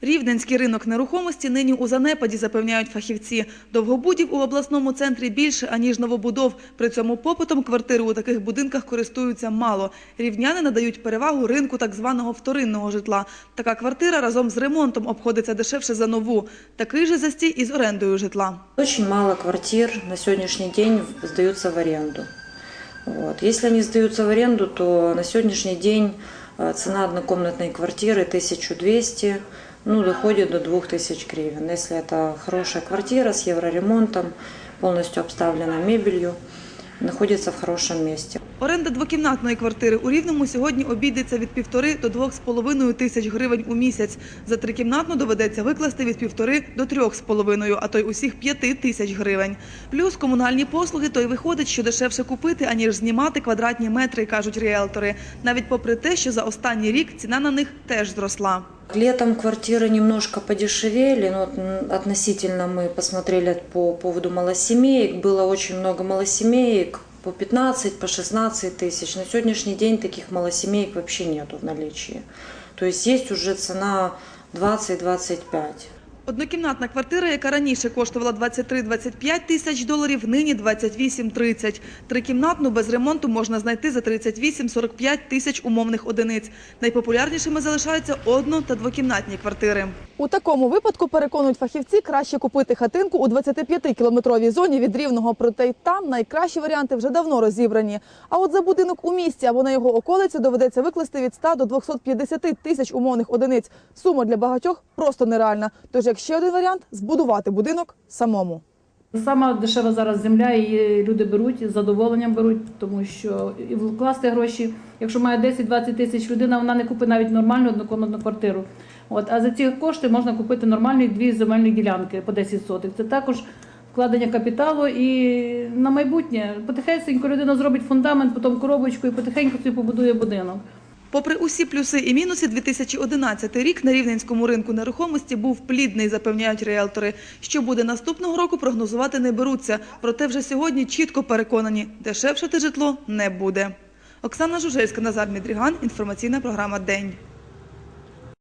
Рівненський ринок нерухомості нині у занепаді, запевняють фахівці. Довгобудів у обласному центрі більше, аніж новобудов. При цьому попитом квартири у таких будинках користуються мало. Рівняни надають перевагу ринку так званого вторинного житла. Така квартира разом з ремонтом обходиться дешевше за нову. Такий же застій із орендою житла. Очень мало квартир на сегодняшний день сдаются в аренду. Вот. Если они сдаются в аренду, то на сегодняшний день э, цена однокомнатной квартиры 1200, ну, доходит до 2000 гривен. Если это хорошая квартира с евроремонтом, полностью обставлена мебелью, находится в хорошем месте. Оренда двокімнатної квартири у Рівному сьогодні обійдеться від півтори до двох з половиною тисяч гривень у місяць. За трикімнатну доведеться викласти від півтори до трьох з половиною, а то й усіх п'яти тисяч гривень. Плюс комунальні послуги, то й виходить, що дешевше купити, аніж знімати квадратні метри, кажуть ріелтори. Навіть попри те, що за останній рік ціна на них теж зросла. Летом квартиры немножко подешевели, но вот, м, относительно мы посмотрели по поводу малосемеек. Было очень много малосемеек по 15, по 16 тысяч. На сегодняшний день таких малосемеек вообще нету в наличии. То есть есть уже цена 20-25. Однокімнатна квартира, яка раніше коштувала 23-25 тисяч доларів, нині 28-30. Трикімнатну без ремонту можна знайти за 38-45 тисяч умовних одиниць. Найпопулярнішими залишаються одно- та двокімнатні квартири. У такому випадку, переконують фахівці, краще купити хатинку у 25-кілометровій зоні від Рівного, проте й там найкращі варіанти вже давно розібрані. А от за будинок у місті або на його околиці доведеться викласти від 100 до 250 тисяч умовних одиниць. Сума для багатьох просто нереальна. Тож, як ще один варіант – збудувати будинок самому. Сама дешева зараз земля, і люди беруть, з задоволенням беруть, тому що і вкласти гроші, якщо має 10-20 тисяч людина, вона не купить навіть нормальну однокомнатну квартиру. От, а за ці кошти можна купити нормальні дві земельні ділянки по 10 сотих. Це також вкладення капіталу і на майбутнє. Потихеньку людина зробить фундамент, потім коробочку і потихеньку собі побудує будинок. Попри усі плюси і мінуси, 2011 рік на рівненському ринку нерухомості був плідний, запевняють ріелтори. Що буде наступного року, прогнозувати не беруться. Проте вже сьогодні чітко переконані, дешевшати житло не буде. Оксана Жужельська, Назар Мідріган, інформаційна програма «День».